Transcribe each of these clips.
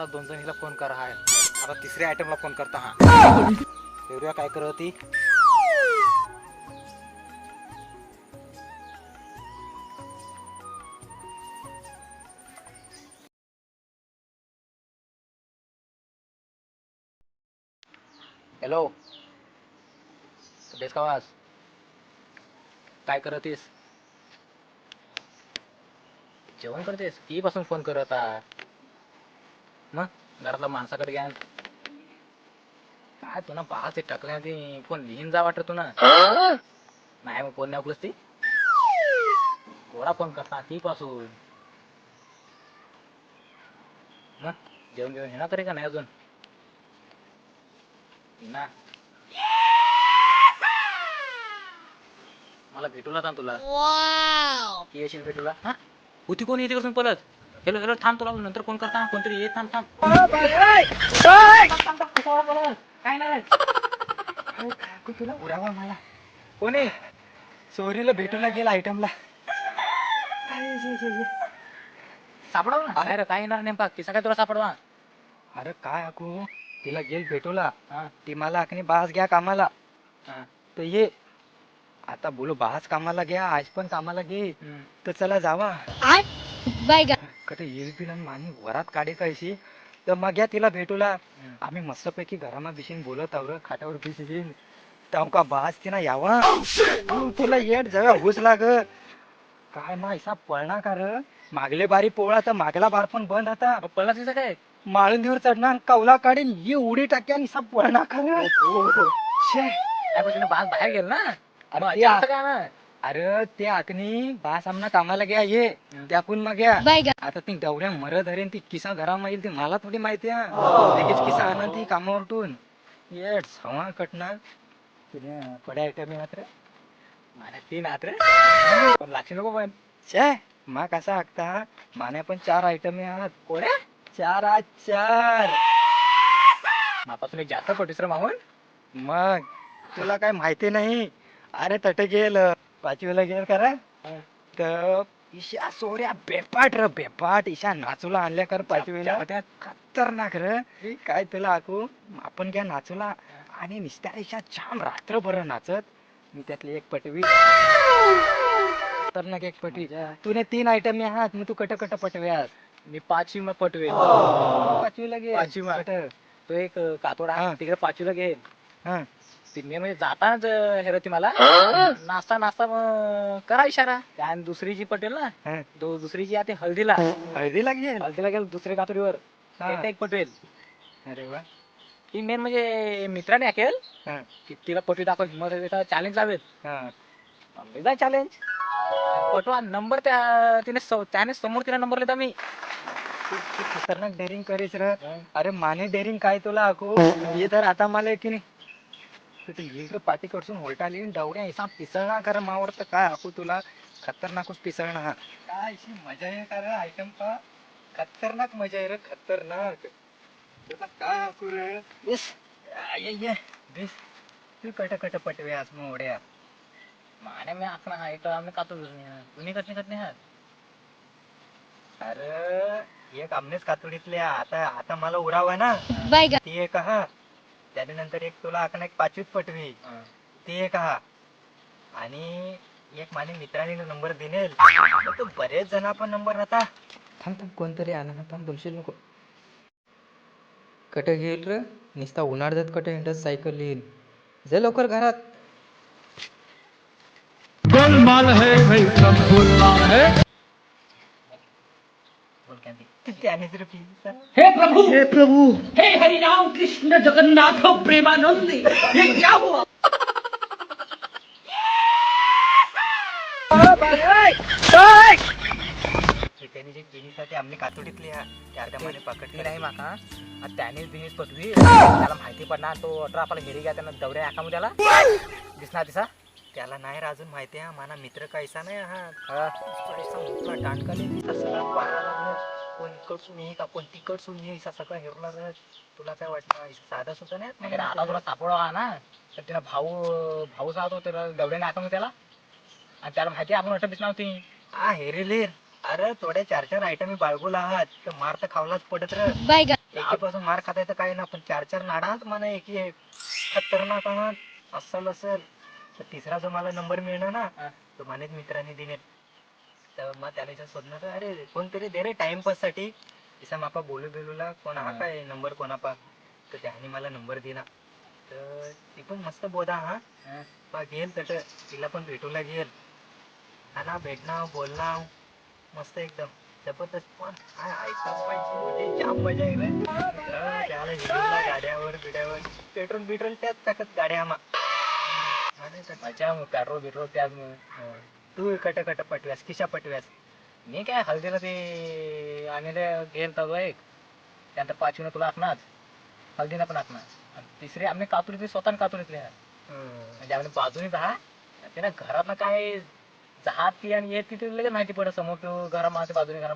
आता दोन जणीला फोन करा हाय. आता तिसऱ्या आयटमला फोन करता हा. एवढ्या काय करत होती? हॅलो बेस का वास काय करत आहेस जेवण करतेस की पासून फोन करत आहे मग? घरातला माणसाकडे घ्या. काय तुला पाच ते टाकल्या ते? फोन लिहिन जा वाटत तुला? नाही मग फोन नाही उकलस ती? कोणा फोन करता ती पासून मग? जेवण जेवण येणार तरी का नाही अजून? ना मला भेटूला ना तुला. येशील भेटूला. हा? होती कोण येते कसं पळत हॅलो हॅलो थांब तुला नंतर कोण करता? कोणतरी येत थांब थांब? काय नाही. तुला उरावा मला. कोण? सोरीला भेटूला गेला आयटमला सापडव ना? अरे काय येणार नेमका किसा काय तुला सापडवा. अरे काय अकू? तिला गेल भेटूला. ती मला अकनी बास घ्या कामाला. तर ये. आता बोलो बास कामाला घ्या आज पण कामाला घे. तर चला जावा. बाय येईल पिला मानी वरात काढे कायशी तर मग या तिला भेटूला. आम्ही मस्तपैकी घरामा बिशीन बोलत आवर खाटावर बिशीन. का बास तिना यावा. तुला येट जाव्या हुस लाग. काय मा हिसाब पळणार का र? मागले बारी पोळा तर मागला बार पण बंद आता. पळला तिचं काय? माळुंदीवर चढणार कौला काढीन ही उडी टाक्या हिसाब पळणार का र? छे. बास बाहेर गेल ना? अरे ते आकनी बास आमना कामाला घ्या ये. त्याकून मग घ्या. बाय आता ती दौऱ्या मर धरेन ती किसा घरामध्ये येईल ती मला थोडी माहिती आहे. लगेच किसा आणून ती कामावरतून. ये सवा कटणार. तुझ्या पड्या आयटम मात्र. मला तीन मात्र. पण लागशी नको पण. छे मा कसा हाकता? माने पण चार आयटम आहात. कोण्या चार आज चार. मापासून एक जास्त पटिसर मागून मग तुला काय माहिती नाही. अरे तट गेल पाचवीला गेल करा तर ईशा सोऱ्या बेपाट र बेपाट. ईशा नाचूला आणल्या कर पाचवीला. खतरनाक र. काय तुला आकू आपण घ्या नाचूला. आणि निस्त्या ईशा छान रात्रभर नाचत. मी त्यातली एक पटवी. खतरनाक एक पटवी. तुने तीन आयटम आहात मग तू कट कट पटवे आहात मी पाचवी मग पटवे पाचवीला गे पाचवी तो एक कातोडा. तिकडे पाचवीला घे. ती मी म्हणजे जातानाच हेरती मला नाचता नाचता मग करा इशारा. आणि दुसरी जी पटेल ना दो दुसरी जी आहे ती हळदीला. हळदीला गेल? हळदीला गेल दुसऱ्या कातुरीवर. एक पटवेल अरे वा. ती मेन म्हणजे मित्राने ऐकेल की तिला पटवी दाखव मग चॅलेंज लावेल. जा चॅलेंज पटवा नंबर त्या तिने त्याने समोर तिला नंबर लिहिता मी. खतरनाक डेअरिंग करीस र. अरे माने डेअरिंग काय तुला आखू? हे. तर आता मला की नाही इकडे पाठी कडसून होलटाली डवड्या हिसाब पिसळणार कर मावर तर काय आखू तुला? खतरनाकच पिसळणार? काय अशी मजा आहे का रे आयटम पा खतरनाक मजा आहे रे खतरनाक. तुला काय आखू रे? बेस ये ये बेस तू कट कट पटवे आज मोड्या माने मी आखना हा एक आम्ही कातो तुम्ही कटणे कटणे आहात? अरे एक आमनेच कातुडीतल्या. आता आता मला उरावा ना. ती एक हा. त्याच्यानंतर एक तुला आपण एक पाचवीत पटवी. ती एक हा. आणि एक माझ्या मित्राने नंबर दिनेल तो बरेच जण आपण नंबर आता थांब थांब कोणतरी आला ना थांब बोलशील नको. कट घेईल र निस्ता उन्हाळ्यात कट हिंडत सायकल येईल. जे लवकर घरात. बोल काय ते. त्यानेच रे please. हे प्रभु! हे प्रभु! हे हरिराम कृष्ण जगन्नाथ प्रेमानंद! ये क्या हुआ? ते त्याने जे पिढीसाठी आम्ही कातुडीतली हा त्या अर्ध्या मध्ये पकडली. नाही माका. आणि त्यानेच बिनीस पटवी. त्याला माहिती पडणार तो अठरा आपला हेरी घ्या त्यानं दौऱ्या त्याला दिसणार दिसा? त्याला नाही रे अजून माहिती आहे मला मित्र कायसा नाही हा. इकडसून ये का कोण? तिकडसून ये असा सगळं हेरला तुला काय वाटतं? साधा सुद्धा नाही? आता तुला सापडवा ना. तर तिला भाऊ भाऊ जातो त्याला दौड्याने आता त्याला. आणि त्याला माहिती आपण अटक दिसणार होती. हा हेरेले अरे थोड्या चार चार आयटम बाळगूला आहात. तर मार तर खावलाच पडत र. एकीपासून मार खाता येतं काही ना पण चार चार नाडाच म्हणा एकी एक खतरनाक आहात असल असेल तर तिसरा जो मला नंबर मिळणार ना तो मानेत मित्रांनी दिले तर मग त्याला इथं शोधणार अरे कोणतरी दे रे टाइमपाससाठी. तिसा मापा बोलू बिलूला कोण हा काय नंबर कोणापा? तर त्याने मला नंबर दिला. तर ती पण मस्त बोधा हा. बा घेल तट तिला पण भेटूला घेल आला भेटणार बोलणार. मस्त एकदम. जबरदस्त पण. काय म्हणजे जाम मजा येईल त्याला हिरोला गाड्यावर बिड्यावर. पेट्रोल बिट्रोल त्याच टाकत गाड्या आम्हा. मजा मग पेट्रोल बिट्रोल त्याच मग. तू कट कट पटव्यास किशा पटव्यास. मी काय हल्दीला ते आणि घेल तर एक. त्यानंतर पाचवीनं तुला असणार हल्दीनं पण आणि तिसरी आम्ही कातुरीतले स्वतः कातुरीतले आहे. म्हणजे आम्ही बाजूने जा ते ना घरात काय जहात ती आणि येत ती लगेच माहिती पडत समोर तो घरा माझ्या बाजूने घरा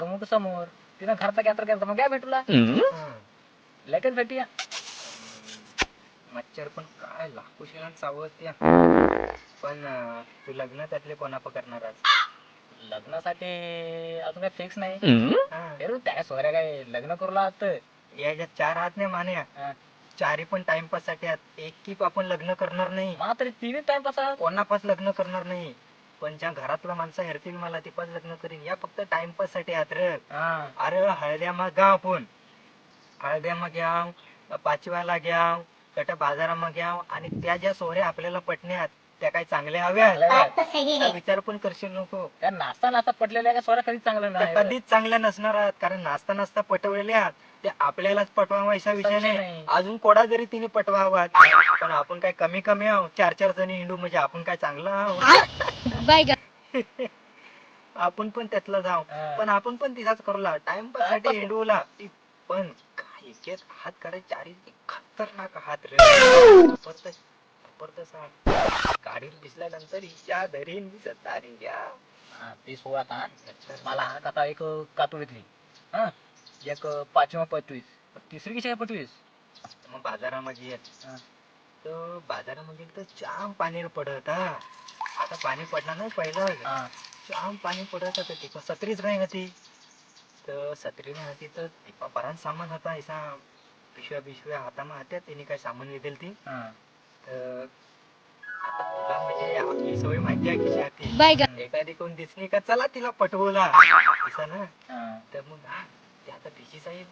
समोर तो समोर. तिनं घरात गॅतर गेला मग काय भेटूला लगेच भेटूया. मच्छर पण काय लाखो शेणात चावत त्या पण तू लग्न त्यातले कोणा करणार आज? लग्नासाठी अजून काय फिक्स नाही. त्या सोऱ्या काय लग्न करूला असतं याच्यात चार हात नाही मान्या चारी पण टाइमपाससाठी आहेत. एक की आपण लग्न करणार नाही. मात्र तिने टाइमपास कोणापास लग्न करणार नाही. पण ज्या घरातला माणसं हेरतील मला ती पण लग्न करीन. या फक्त टाइमपाससाठी आहेत रे. अरे हळद्या मग घ्या आपण. हळद्या मग घ्या पाचव्याला घ्या. कट बाजारा मग घ्या आणि त्या ज्या सोहऱ्या आपल्याला पटण्यात त्या काही चांगल्या हव्या त्या विचार पण करशील नको. त्या नाचता नाचता पटलेल्या सोऱ्या कधीच चांगलं नाही कधीच चांगल्या नसणार आहात कारण नाचता नाचता पटवलेल्या आहात. ते आपल्यालाच पटवावा असा विषय नाही. अजून कोडा जरी तिने पटवावा पण आपण काय कमी कमी आहोत. चार चार जणी हिंदू म्हणजे आपण काय चांगलं आहोत? आपण पण त्यातला जाऊ. पण आपण पण तिचाच करूला टाइमपाससाठी हिंडूला पण एकेच हात करायचे चारी खतरनाक हात रे. गाडीवर भिजल्यानंतर हिच्या धरीन मी सतारी घ्या. ते सोळा आता मला हात आता एक कातुळीतली हा एक पाचवा पटवीस तिसरी कशी आहे पटवीस मग बाजारामध्ये तर बाजारामध्ये तर जाम पाणी पडत हा. आता पाणी पडणार नाही पहिलं. जाम पाणी पडत होतं ती. सत्रीच नाही होती तर सत्री नाही होती तर बराच सामान होता ऐसा पिशव्या पिशव्या हातामा होत्या तिने काय सामान घेतलं ती. तर तुला म्हणजे आपली सवय माहिती आहे कशी आहे ती एखादी कोण दिसली का चला तिला पटवला. ना? तर मग हा, ते आता भिजी जाईल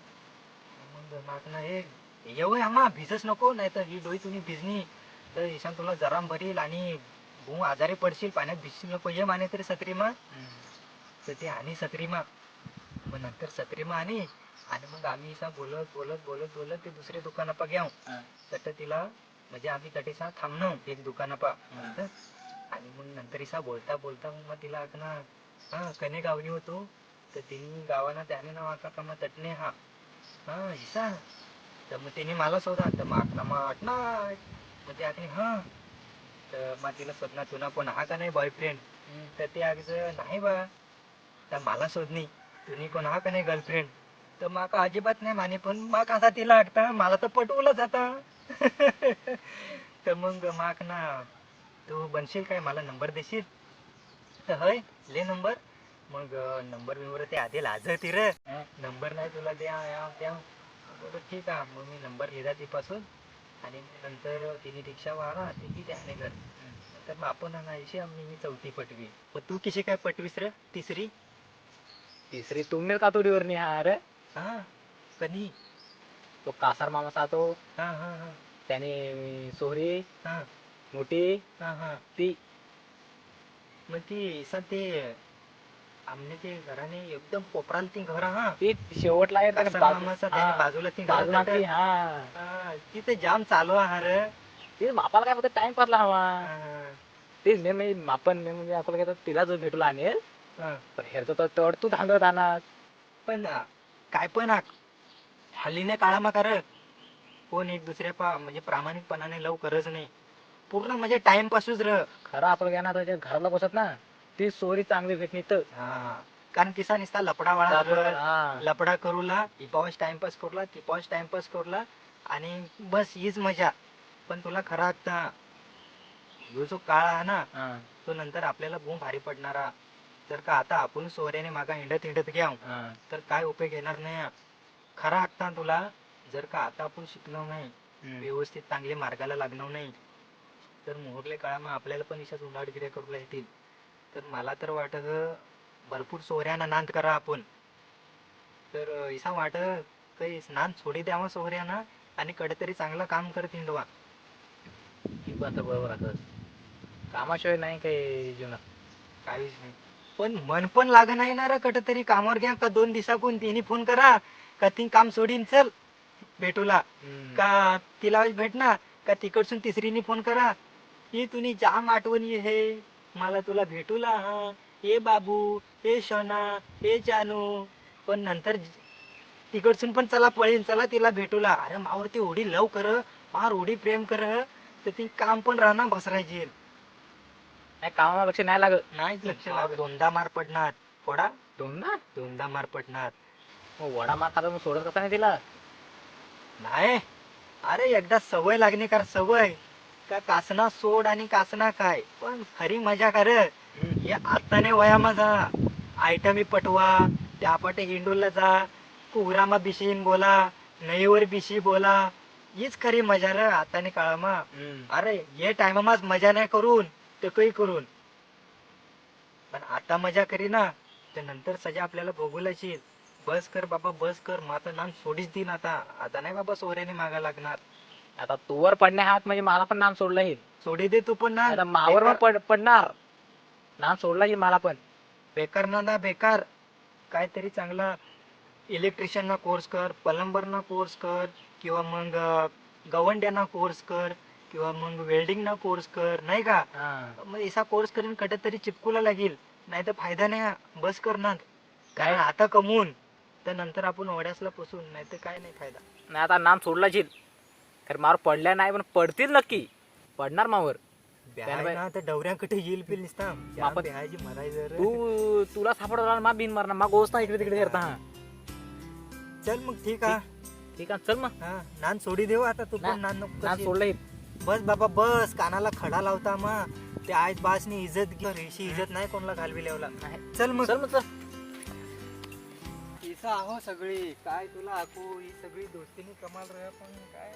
मग मागणं हे येऊ आम्हा भिजच नको नाही तर ही डोई तुम्ही भिजनी. तर ईशान तुला जराम भरील आणि भू आजारी पडशील पाण्यात भिजशील नको ये माने तरी सत्रीमा तर ते आणि सत्रीमा मग नंतर सत्रीमा आणि आणि मग आम्ही बोलत बोलत बोलत बोलत ते दुसरे दुकानापा घ्याव तर तिला म्हणजे आम्ही तटेसा थांबणं एक दुकानापा. आणि मग नंतर इसा बोलता बोलता मग तिला ना हा कने गावनी होतो. तर तिने गावाना त्याने नाव आका का मग तटणे हा. हा इसा तर मग तिने मला शोधा. तर मग आकला मग आटणार मग ते आखणे हा. तर मग तिला शोधणार तुला कोण हा का नाही बॉयफ्रेंड तर ते अगदी नाही बा. तर मला शोधणी तुम्ही कोण हा का नाही गर्लफ्रेंड तर माका अजिबात नाही माने पण माक आता तिला आटता मला तर पटवलंच आता. तर मग माक ना तू बनशील काय? मला नंबर देशील? तर हय ले नंबर मग नंबर बिंबर ते आधी लाजती रे. नंबर नाही तुला द्या या द्या बोललो, ठीक आहे. मग मी नंबर लिहिला तिपासून. आणि नंतर तिने रिक्षा वारा तिची त्याने घर. तर मग आपण आणायची आम्ही मी चौथी पटवी. मग तू कशी काय पटवीस रे? तिसरी? तिसरी तुमने कातोडीवर निहार हा कधी? तो कासार मामा तो हा हा हा. त्याने सोहरी. हा. मोठी. हा हा. ती. मग ती ते आमने ते घराने एकदम कोपराला ती घर हा. ती शेवटला आहे बाजूला ती बाजूला ती हा. तिथे जाम चालू आहे रे. ते बापाला काय फक्त टाइम पास हवा तेच मी म्हणजे आपण मी म्हणजे आपल्याला काय तर तिला जो भेटलो आणेल पण तर तेवढ तू थांबत आणा पण काय पण हल्लीने काळा मा कर कोण एक दुसऱ्या पा म्हणजे प्रामाणिकपणाने लव करच नाही. पूर्ण म्हणजे टाइम पासूच र. खरं आपण घ्या ना घराला बसत ना ती सोरी चांगली भेटली तर. कारण तिचा निसता लपडा वाळा लपडा करूला टिपावच टाइमपास करूला टिपावच टाइमपास करूला आणि बस हीच मजा. पण तुला खरा आता ह्यो जो काळ आहे ना तो नंतर आपल्याला खूप भारी पडणारा. जर का आता आपण सोऱ्याने मागा हिंडत हिंडत घ्याव हा. तर काय उपयोग येणार नाही. खरा हक्ता तुला जर का आता आपण शिकलो नाही हम्म. व्यवस्थित चांगले मार्गाला लागणार नाही तर मोहरले काळामा आपल्याला पण इशाच उलाढगिऱ्या करूला येतील तर मला तर वाटत भरपूर सोऱ्याना नांद करा आपण. तर इसा वाटत काही नांद सोडी द्यावा सोऱ्याना आणि कडेतरी चांगलं काम करत हिंडवा ही पण बरोबर आता. कामाशिवाय नाही काही जीवनात. काहीच नाही. पण मन पण लाग नाही ना कट तरी कामावर घ्या का दोन दिवसाकून तिने फोन करा का ती काम सोडीन चल. भेटूला. का तिला भेटणार का तिकडसून तिसरीने फोन करा. ही तुनी जाम आठवणी हे मला तुला भेटूला हा. हे बाबू हे शोना हे जानू. पण नंतर तिकडसून पण चला पळीन चला तिला भेटूला. अरे मावर ती ओढी लव कर मार ओढी प्रेम कर तर ती काम पण राहणार बसरायची. नाही कामापेक्षा नाही लागत. नाही लक्ष लाग दोनदा मार पडणार. फोडा दोन ना दोनदा मार पडणार. मग वडा मार खाता मग सोडत कसा नाही तिला? नाही. अरे एकदा सवय लागणे कर सवय. का कासना सोड आणि कासना काय पण खरी मजा कर. हे आताने वया माझा आयटमी पटवा. त्यापाटे हिंडूला जा. कुहरामा बिशीन बोला. नईवर बिशी बोला. हीच खरी मजा र आताने काळामा. अरे ये टायमामाच मजा नाही करून. ते काही करून. पण आता मजा करी ना तर नंतर सजा आपल्याला भोगूलाची बस कर बाबा बस कर. माता नाम सोडीच देईन आता. आता नाही बाबा सोऱ्याने मागा लागणार. आता तूवर पडण्या हात म्हणजे मला पण नाम सोडलं येईल. सोडी दे तू पण ना आता मावर पण पड- पडणार. नाम सोडला येईल मला पण. बेकार ना ना बेकार. काहीतरी चांगला इलेक्ट्रिशियन ना कोर्स कर प्लंबर ना कोर्स कर किंवा मग गवंड्यांना कोर्स कर. किंवा मग वेल्डिंग ना कोर्स कर नाही का? मग असा कोर्स करून कटत तरी चिपकूला लागेल. नाही तर फायदा नाही हा. बस कर ना काय आता कमवून तर नंतर आपण ओढ्यासला पोसून नाही तर काय नाही फायदा. नाही आता नाम सोडला येईल तर मावर पडल्या नाही पण पडतील नक्की. पडणार मावर. ब्याहाय बाई- ना तर डवऱ्याकडे येईल पिल निसता. बापा- ब्याहायची मरायचं रे. तू तुला सापडला मा बिन मारणार. मा गोष्ट इकडे तिकडे करता. हा. चल मग ठीक आहे. ठीक. आहे चल मग. हा नान सोडी देऊ आता तू ना- पण नान नको नाम करशील. सोडलं येईल बस बाबा बस. कानाला खडा लावता मग ते आज बासनी इज्जत घे रेशी इज्जत नाही कोणाला घालवी लावला. चल मग. चल मग इसा आहो सगळी. काय तुला आखू ही सगळी दोस्तीनी कमाल रे पण काय?